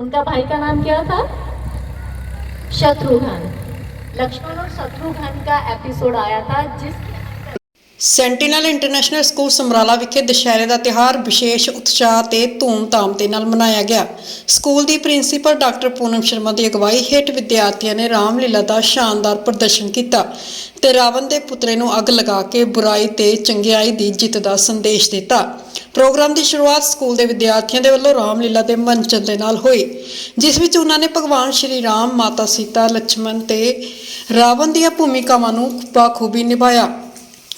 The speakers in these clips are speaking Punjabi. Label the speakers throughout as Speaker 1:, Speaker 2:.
Speaker 1: उनका भाई का नाम क्या था शत्रुघ्न लक्ष्मण और शत्रुघ्न का एपिसोड आया था जिस
Speaker 2: ਸੈਂਟੀਨਲ ਇੰਟਰਨੈਸ਼ਨਲ ਸਕੂਲ ਸਮਰਾਲਾ ਵਿਖੇ ਦੁਸ਼ਹਿਰੇ ਦਾ ਤਿਹਾਰ ਵਿਸ਼ੇਸ਼ ਉਤਸ਼ਾਹ ਤੇ ਧੂਮ-ਧਾਮ ਦੇ ਨਾਲ ਮਨਾਇਆ ਗਿਆ। ਸਕੂਲ ਦੀ ਪ੍ਰਿੰਸੀਪਲ ਡਾਕਟਰ ਪੂਨਮ ਸ਼ਰਮਾ ਦੀ ਅਗਵਾਈ ਹੇਠ ਵਿਦਿਆਰਥੀਆਂ ਨੇ ਰਾਮਲੀਲਾ ਦਾ ਸ਼ਾਨਦਾਰ ਪ੍ਰਦਰਸ਼ਨ ਕੀਤਾ ਤੇ ਰਾਵਣ ਦੇ ਪੁੱਤਰੇ ਨੂੰ ਅੱਗ ਲਗਾ ਕੇ ਬੁਰਾਈ ਤੇ ਚੰਗਿਆਈ ਦੀ ਜਿੱਤ ਦਾ ਸੰਦੇਸ਼ ਦਿੱਤਾ। ਪ੍ਰੋਗਰਾਮ ਦੀ ਸ਼ੁਰੂਆਤ ਸਕੂਲ ਦੇ ਵਿਦਿਆਰਥੀਆਂ ਦੇ ਵੱਲੋਂ ਰਾਮਲੀਲਾ ਦੇ ਮੰਚਨ ਦੇ ਨਾਲ ਹੋਈ, ਜਿਸ ਵਿੱਚ ਉਹਨਾਂ ਨੇ ਭਗਵਾਨ ਸ਼੍ਰੀ ਰਾਮ, ਮਾਤਾ ਸੀਤਾ ਲక్ష్మణ ਤੇ ਰਾਵਣ ਦੀਆਂ ਭੂਮਿਕਾਵਾਂ ਨੂੰ ਬਾਖੂਬੀ ਨਿਭਾਇਆ।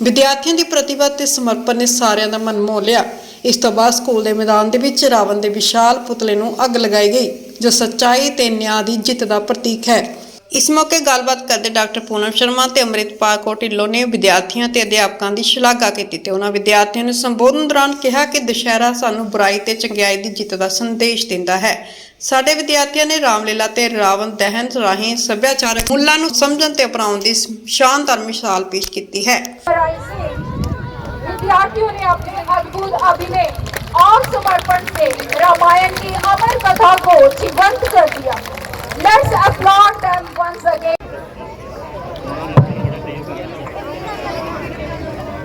Speaker 2: ਵਿਦਿਆਰਥੀਆਂ ਦੀ ਪ੍ਰਤਿਭਾ ਤੇ ਸਮਰਪਣ ਨੇ ਸਾਰਿਆਂ ਦਾ ਮਨ ਮੋਹ ਲਿਆ। ਇਸ ਤੋਂ ਬਾਅਦ ਸਕੂਲ ਦੇ ਮੈਦਾਨ ਦੇ ਵਿੱਚ ਰਾਵਣ ਦੇ ਵਿਸ਼ਾਲ ਪੁਤਲੇ ਨੂੰ ਅੱਗ ਲਗਾਈ ਗਈ, ਜੋ ਸੱਚਾਈ ਤੇ ਨਿਆਂ ਦੀ ਜਿੱਤ ਦਾ ਪ੍ਰਤੀਕ ਹੈ। ਇਸ ਮੌਕੇ ਗੱਲਬਾਤ ਕਰਦੇ ਡਾਕਟਰ ਪੂਨਮ ਸ਼ਰਮਾ ਤੇ ਅੰਮ੍ਰਿਤਪਾਲ ਕੌਰ ਢਿੱਲੋਂ ਨੇ ਵਿਦਿਆਰਥੀਆਂ ਤੇ ਅਧਿਆਪਕਾਂ ਦੀ ਸ਼ਲਾਘਾ ਕੀਤੀ ਤੇ ਉਹਨਾਂ ਵਿਦਿਆਰਥੀਆਂ ਨੂੰ ਸੰਬੋਧਨ ਦੌਰਾਨ ਕਿਹਾ ਕਿ ਦੁਸ਼ਹਿਰਾ ਸਾਨੂੰ ਬੁਰਾਈ ਤੇ ਚੰਗਿਆਈ ਦੀ ਜਿੱਤ ਦਾ ਸੰਦੇਸ਼ ਦਿੰਦਾ ਹੈ। ਸਾਡੇ ਵਿਦਿਆਰਥੀਆਂ ਨੇ ਰਾਮਲੀਲਾ ਤੇ ਰਾਵਣ ਦਹਨ ਰਾਹੀਂ ਸੱਭਿਆਚਾਰਕ ਮੁੱਲਾਂ ਨੂੰ ਸਮਝਣ ਤੇ ਅਪਣਾਉਣ ਦੀ ਸ਼ਾਨਦਾਰ ਮਿਸਾਲ ਪੇਸ਼ ਕੀਤੀ ਹੈ
Speaker 3: पढ़ाई से विद्यार्थियों ने अपने अद्भुत अभिनय और समर्पण से रामायण की अमर कथा को जीवंत कर दिया let's applaud them once again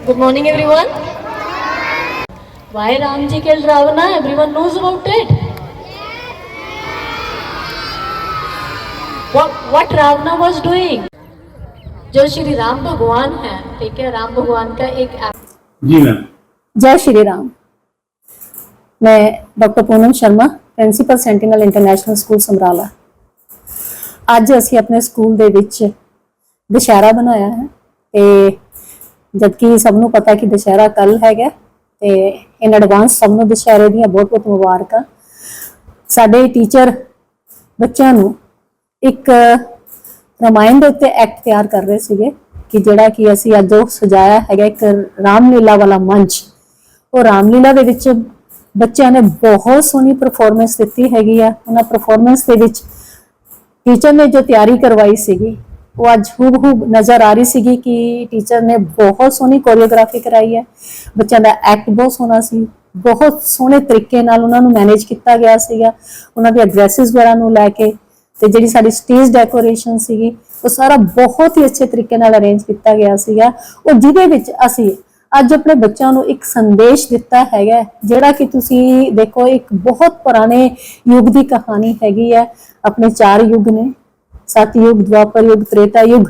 Speaker 1: Good morning, everyone. Why Ramji killed Ravana? Everyone knows about it. What what Ravana was doing? जो श्री राम भगवान है ठीक है राम भगवान का एक
Speaker 4: जी मैम
Speaker 5: जय श्री राम मैं doctor Poonam Sharma principal Sentinel International School Samrala ਅੱਜ ਅਸੀਂ ਆਪਣੇ ਸਕੂਲ ਦੇ ਵਿੱਚ ਦੁਸ਼ਹਿਰਾ ਬਣਾਇਆ ਹੈ ਤੇ ਜਦਕਿ ਸਭ ਨੂੰ ਪਤਾ ਕਿ ਦੁਸ਼ਹਿਰਾ ਕੱਲ ਹੈਗਾ ਤੇ ਇਨ ਐਡਵਾਂਸ ਸਭ ਨੂੰ ਦੁਸ਼ਹਿਰੇ ਦੀਆਂ ਬਹੁਤ ਬਹੁਤ ਮੁਬਾਰਕਾਂ ਸਾਡੇ ਟੀਚਰ ਬੱਚਿਆਂ ਨੂੰ ਇੱਕ ਰਮਾਇਣ ਦੇ ਉੱਤੇ ਐਕਟ ਤਿਆਰ ਕਰ ਰਹੇ ਸੀਗੇ ਕਿ ਜਿਹੜਾ ਕਿ ਅਸੀਂ ਅੱਜ ਉਹ ਸਜਾਇਆ ਹੈਗਾ ਇੱਕ ਰਾਮਲੀਲਾ ਵਾਲਾ ਮੰਚ। ਉਹ ਰਾਮਲੀਲਾ ਦੇ ਵਿੱਚ ਬੱਚਿਆਂ ਨੇ ਬਹੁਤ ਸੋਹਣੀ ਪਰਫਾਰਮੈਂਸ ਦਿੱਤੀ ਹੈਗੀ ਆ। ਉਹਨਾਂ ਪਰਫਾਰਮੈਂਸ ਦੇ ਵਿੱਚ ਟੀਚਰ ਨੇ ਜੋ ਤਿਆਰੀ ਕਰਵਾਈ ਸੀਗੀ, ਉਹ ਅੱਜ ਹੂਬ ਨਜ਼ਰ ਆ ਰਹੀ ਸੀਗੀ ਕਿ ਟੀਚਰ ਨੇ ਬਹੁਤ ਸੋਹਣੀ ਕੋਰੀਓਗ੍ਰਾਫੀ ਕਰਾਈ ਹੈ। ਬੱਚਿਆਂ ਦਾ ਐਕਟ ਬਹੁਤ ਸੋਹਣਾ ਸੀ। ਬਹੁਤ ਸੋਹਣੇ ਤਰੀਕੇ ਨਾਲ ਉਹਨਾਂ ਨੂੰ ਮੈਨੇਜ ਕੀਤਾ ਗਿਆ ਸੀਗਾ। ਉਹਨਾਂ ਦੇ ਐਡਰੈਸਸ ਵਗੈਰਾ ਨੂੰ ਲੈ ਕੇ ਤੇ ਜਿਹੜੀ ਸਾਡੀ ਸਟੇਜ ਡੈਕੋਰੇਸ਼ਨ ਸੀਗੀ, ਉਹ ਸਾਰਾ ਬਹੁਤ ਹੀ ਅੱਛੇ ਤਰੀਕੇ ਨਾਲ ਅਰੇਂਜ ਕੀਤਾ ਗਿਆ ਸੀਗਾ। ਉਹ ਜਿਹਦੇ ਵਿੱਚ ਅਸੀਂ ਅੱਜ ਆਪਣੇ ਬੱਚਿਆਂ ਨੂੰ ਇੱਕ ਸੰਦੇਸ਼ ਦਿੱਤਾ ਹੈਗਾ, ਜਿਹੜਾ ਕਿ ਤੁਸੀਂ ਦੇਖੋ, ਇੱਕ ਬਹੁਤ ਪੁਰਾਣੇ ਯੁੱਗ ਦੀ ਕਹਾਣੀ ਹੈਗੀ ਹੈ। ਆਪਣੇ ਚਾਰ ਯੁੱਗ ਨੇ ਸਤਯੁਗ ਦਵਾਪਰ ਯੁੱਗ, ਤ੍ਰੇਤਾ ਯੁੱਗ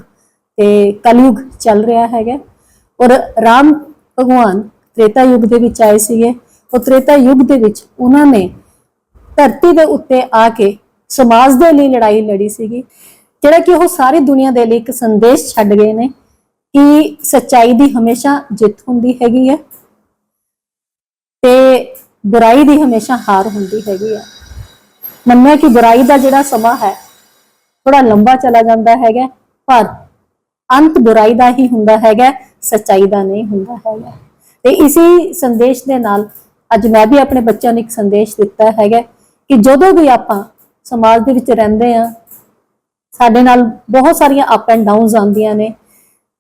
Speaker 5: ਤੇ ਕਲਯੁਗ ਚੱਲ ਰਿਹਾ ਹੈਗਾ। ਔਰ ਰਾਮ ਭਗਵਾਨ ਤ੍ਰੇਤਾ ਯੁੱਗ ਦੇ ਵਿੱਚ ਆਏ ਸੀਗੇ। ਉਹ ਤ੍ਰੇਤਾ ਯੁੱਗ ਦੇ ਵਿੱਚ ਉਹਨਾਂ ਨੇ ਧਰਤੀ ਦੇ ਉੱਤੇ ਆ ਕੇ ਸਮਾਜ ਦੇ ਲਈ ਲੜਾਈ ਲੜੀ ਸੀਗੀ, ਜਿਹੜਾ ਕਿ ਉਹ ਸਾਰੀ ਦੁਨੀਆ ਦੇ ਲਈ ਇੱਕ ਸੰਦੇਸ਼ ਛੱਡ ਗਏ ਨੇ ਕਿ ਸੱਚਾਈ ਦੀ ਹਮੇਸ਼ਾ ਜਿੱਤ ਹੁੰਦੀ ਹੈਗੀ ਹੈ ਤੇ ਬੁਰਾਈ ਦੀ ਹਮੇਸ਼ਾ ਹਾਰ ਹੁੰਦੀ ਹੈਗੀ ਹੈ। ਮੰਨਿਆ ਕਿ ਬੁਰਾਈ ਦਾ ਜਿਹੜਾ ਸਮਾਂ ਹੈ ਥੋੜਾ ਲੰਬਾ ਚਲਾ ਜਾਂਦਾ ਹੈਗਾ, ਪਰ ਅੰਤ ਬੁਰਾਈ ਦਾ ਹੀ ਹੁੰਦਾ ਹੈਗਾ, ਸੱਚਾਈ ਦਾ ਨਹੀਂ ਹੁੰਦਾ ਹੈਗਾ। ਤੇ ਇਸੇ ਸੰਦੇਸ਼ ਦੇ ਨਾਲ ਅੱਜ ਮੈਂ ਵੀ ਆਪਣੇ ਬੱਚਿਆਂ ਨੂੰ ਇੱਕ ਸੰਦੇਸ਼ ਦਿੱਤਾ ਹੈਗਾ ਕਿ ਜਦੋਂ ਵੀ ਆਪਾਂ ਸਮਾਜ ਦੇ ਵਿੱਚ ਰਹਿੰਦੇ ਆ, ਸਾਡੇ ਨਾਲ ਬਹੁਤ ਸਾਰੀਆਂ ਅਪ ਐਂਡ ਡਾਊਨਸ ਆਉਂਦੀਆਂ ਨੇ।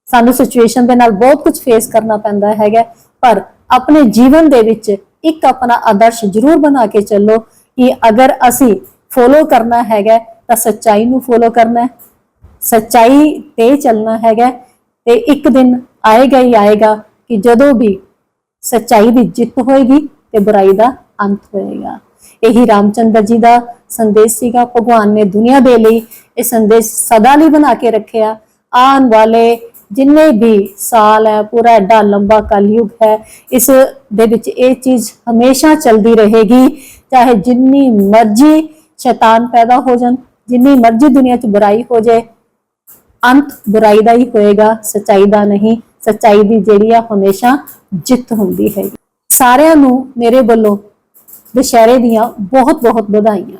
Speaker 5: ਸਾਨੂੰ ਸਿਚੁਏਸ਼ਨ ਦੇ ਨਾਲ ਬਹੁਤ ਕੁਝ ਫੇਸ ਕਰਨਾ ਪੈਂਦਾ ਹੈਗਾ, ਪਰ ਆਪਣੇ ਜੀਵਨ ਦੇ ਵਿੱਚ ਇੱਕ ਆਪਣਾ ਆਦਰਸ਼ ਜ਼ਰੂਰ ਬਣਾ ਕੇ ਚੱਲੋ ਕਿ ਅਗਰ ਅਸੀਂ ਫੋਲੋ ਕਰਨਾ ਹੈਗਾ, ਤਾਂ ਸੱਚਾਈ ਨੂੰ ਫੋਲੋ ਕਰਨਾ ਸੱਚਾਈ ਤੇ ਚੱਲਣਾ ਹੈਗਾ, ਤੇ ਇੱਕ ਦਿਨ ਆਏਗਾ ਹੀ ਆਏਗਾ ਕਿ ਜਦੋਂ ਵੀ ਸੱਚਾਈ ਦੀ ਜਿੱਤ ਹੋਏਗੀ ਤੇ ਬੁਰਾਈ ਦਾ ਅੰਤ ਹੋਏਗਾ। ਇਹੀ ਰਾਮਚੰਦਰ ਜੀ ਦਾ ਸੰਦੇਸ਼ ਸੀਗਾ, ਭਗਵਾਨ ਨੇ ਦੁਨੀਆ ਦੇ ਲਈ ਇਹ ਸੰਦੇਸ਼ ਸਦਾ ਲਈ ਬਣਾ ਕੇ ਰੱਖਿਆ। ਆਉਣ ਵਾਲੇ ਜਿੰਨੇ ਵੀ ਸਾਲ ਹੈ, ਪੂਰਾ ਐਡਾ ਲੰਬਾ ਕਲਯੁਗ ਹੈ, ਇਸ ਦੇ ਵਿੱਚ ਇਹ ਚੀਜ਼ ਹਮੇਸ਼ਾ ਚੱਲਦੀ ਰਹੇਗੀ। ਚਾਹੇ ਜਿੰਨੀ ਮਰਜ਼ੀ ਸ਼ੈਤਾਨ ਪੈਦਾ ਹੋ ਜਾਣ, ਜਿੰਨੀ ਮਰਜ਼ੀ ਦੁਨੀਆ 'ਚ ਬੁਰਾਈ ਹੋ ਜਾਏ, ਅੰਤ ਬੁਰਾਈ ਦਾ ਹੀ ਹੋਏਗਾ, ਸਚਾਈ ਦਾ ਨਹੀਂ। ਸਚਾਈ ਦੀ ਜਿਹੜੀ ਆ ਹਮੇਸ਼ਾ ਜਿੱਤ ਹੁੰਦੀ ਹੈ। ਸਾਰਿਆਂ ਨੂੰ ਮੇਰੇ ਵੱਲੋਂ ਦੁਸ਼ਹਿਰੇ ਦੀਆਂ ਬਹੁਤ ਬਹੁਤ ਵਧਾਈਆਂ।